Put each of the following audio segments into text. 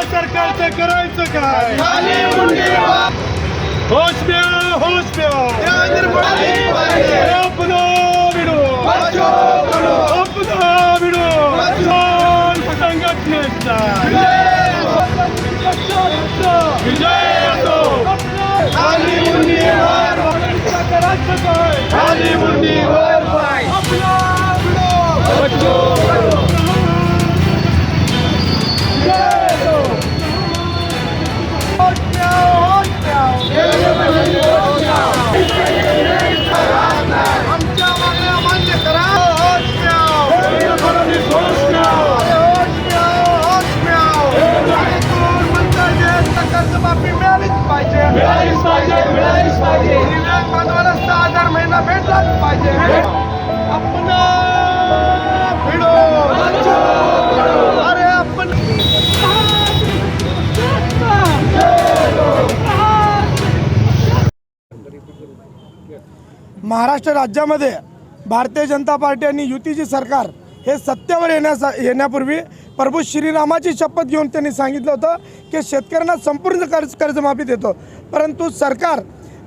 या सरकारचं करायचं काय? होश में आओ, होश में पाहिजे. पाहिजे. महिना भेटलाच पाहिजे. अपना महाराष्ट्र राज्यामध्ये भारतीय जनता पार्टी आणि युतीची सरकार हे सत्तेवर येण्यासा येण्यापूर्वी प्रभू श्रीरामाची शपथ घेऊन त्यांनी सांगितलं होतं की शेतकऱ्यांना संपूर्ण कर्ज कर्जमाफी देतो. परंतु सरकार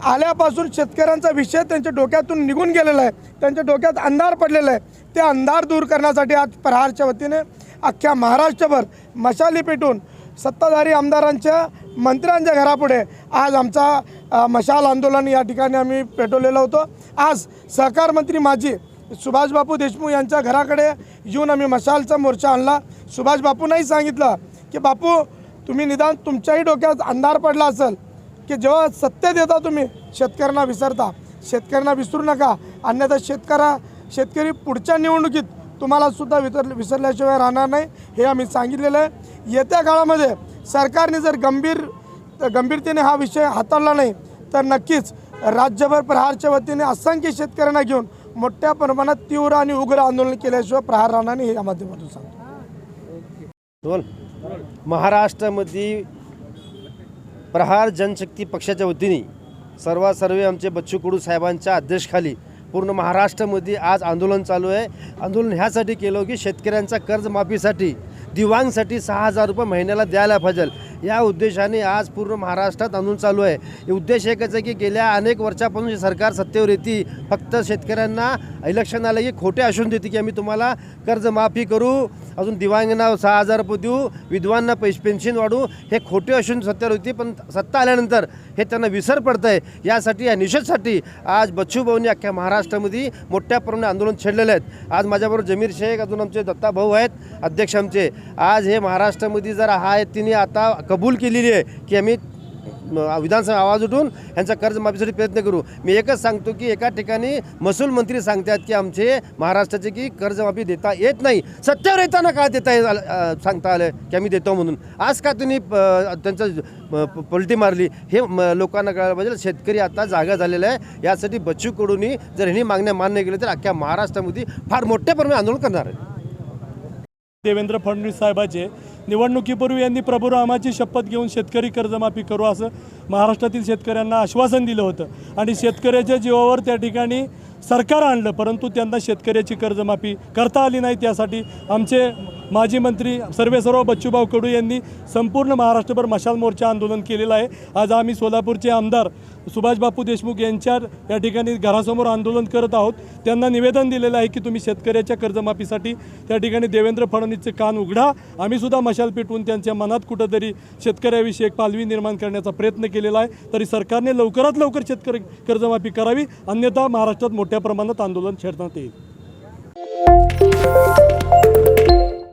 आल्यापासून शेतकऱ्यांचा विषय त्यांच्या डोक्यातून निघून गेलेला आहे. त्यांच्या डोक्यात अंधार पडलेला आहे. ते अंधार दूर करण्यासाठी आज प्रहारच्या वतीने अख्ख्या महाराष्ट्रभर मशाली पेटून सत्ताधारी आमदारांच्या मंत्र्यांच्या घरापुढे आज आमचा मशाल आंदोलन या ठिकाणी आम्ही पेटवलेलं होतं. आज सहकार मंत्री माजी सुभाषबापू देशमुख यांच्या घराकडे येऊन आम्ही मशालचा मोर्चा आणला. सुभाषबापूंनाही सांगितलं की बापू तुम्ही निदान तुमच्याही डोक्यात अंधार पडला असेल की जेव्हा सत्य देता तुम्ही शेतकऱ्यांना विसरता. शेतकऱ्यांना विसरू नका. अन्यथा शेतकऱ्या शेतकरी पुढच्या निवडणुकीत तुम्हालासुद्धा वितर विसरल्याशिवाय राहणार नाही. हे आम्ही सांगितलेलं आहे. येत्या काळामध्ये सरकारने जर गंभीर गंभीरतेने हा विषय हाताळला नाही तर नक्कीच राज्यभर प्रहारच्या वतीने असंख्य शेतकऱ्यांना घेऊन मोठ्या प्रमाणात तीव्र आणि उग्र आंदोलन केल्याशिवाय प्रहार राहणार नाही या माध्यमातून सांगतो. बोल. महाराष्ट्रामध्ये प्रहार जनशक्ती पक्षाच्या वतीने सर्वासर्वे आमचे बच्चू कडू साहेबांच्या अध्यक्षखाली पूर्ण महाराष्ट्रामध्ये आज आंदोलन चालू आहे. आंदोलन ह्यासाठी केलं की शेतकऱ्यांचा कर्जमाफीसाठी दिवांगसाठी सहा हजार रुपये महिन्याला द्यायला पाहिजे. या उद्देशाने आज पूर्ण महाराष्ट्रात आणून चालू आहे. हे उद्देश एकच आहे की गेल्या अनेक वर्षापासून जे सरकार सत्तेवर येते. फक्त शेतकऱ्यांना इलेक्शन आलं की खोटे असून देते की आम्ही तुम्हाला कर्जमाफी करू. अजून दिव्यांगांना सहा हजार रुपये देऊ. विधवांना पैसे पेन्शन वाढू. हे खोटे असून सत्तेवर होती पण सत्ता आल्यानंतर हे त्यांना विसर पडतं आहे यासाठी या निषेधसाठी आज बच्चूभाऊंनी अख्ख्या महाराष्ट्रामध्ये मोठ्या प्रमाणात आंदोलन छेडलेले आहेत. आज माझ्याबरोबर जमीर शेख अजून आमचे दत्ता भाऊ आहेत अध्यक्ष आमचे. आज हे महाराष्ट्रामध्ये जर हा तिने आता कबूल केलेली आहे की आम्ही विधानसभा आवाज उठून यांचा कर्जमाफीसाठी प्रयत्न करू. मी एकच सांगतो की एका ठिकाणी महसूल मंत्री सांगतात की आमचे महाराष्ट्राचे की कर्जमाफी देता येत नाही. सत्तेवर येताना का देता येत आलं- सांगता आलं की आम्ही देतो म्हणून. आज का तुम्ही त्यांचं प- पलटी मारली? हे म, लोकांना कळायला पाहिजे. शेतकरी आता जागा झालेला आहे. यासाठी बच्चूकडूनही जर ह्यांनी मागण्या मान्य केल्या तर अख्ख्या महाराष्ट्रामध्ये फार मोठ्या प्रमाणात आंदोलन करणार आहे. देवेंद्र फडणवीस साहेबाचे. निवडणुकीपूर्वी यांनी प्रभुरामाची शपथ घेऊन शेतकरी कर्जमाफी करू असं महाराष्ट्रातील शेतकऱ्यांना आश्वासन दिलं होतं. आणि शेतकऱ्याच्या जीवावर त्या ठिकाणी सरकार आणलं परंतु त्यांना शेतकऱ्याची कर्जमाफी करता आली नाही. त्यासाठी आमचे माजी मंत्री सर्वेसर्व बच्चूभाऊ कडू यांनी संपूर्ण महाराष्ट्रभर मशाल मोर्चा आंदोलन केलेलं आहे. आज आम्ही सोलापूरचे आमदार सुभाषबापू देशमुख यांच्या या ठिकाणी घरासमोर आंदोलन करत आहोत. त्यांना निवेदन दिलेलं आहे की तुम्ही शेतकऱ्याच्या कर्जमाफीसाठी त्या ठिकाणी देवेंद्र फडणवीसचे कान उघडा. आम्हीसुद्धा मशाल पेटवून त्यांच्या मनात कुठंतरी शेतकऱ्याविषयी एक पालवी निर्माण करण्याचा प्रयत्न केलेला आहे. तरी सरकारने लवकरात लवकर शेतकरी कर्जमाफी करावी. अन्यथा महाराष्ट्रात मोठ्या प्रमाणात आंदोलन छेडण्यात येईल.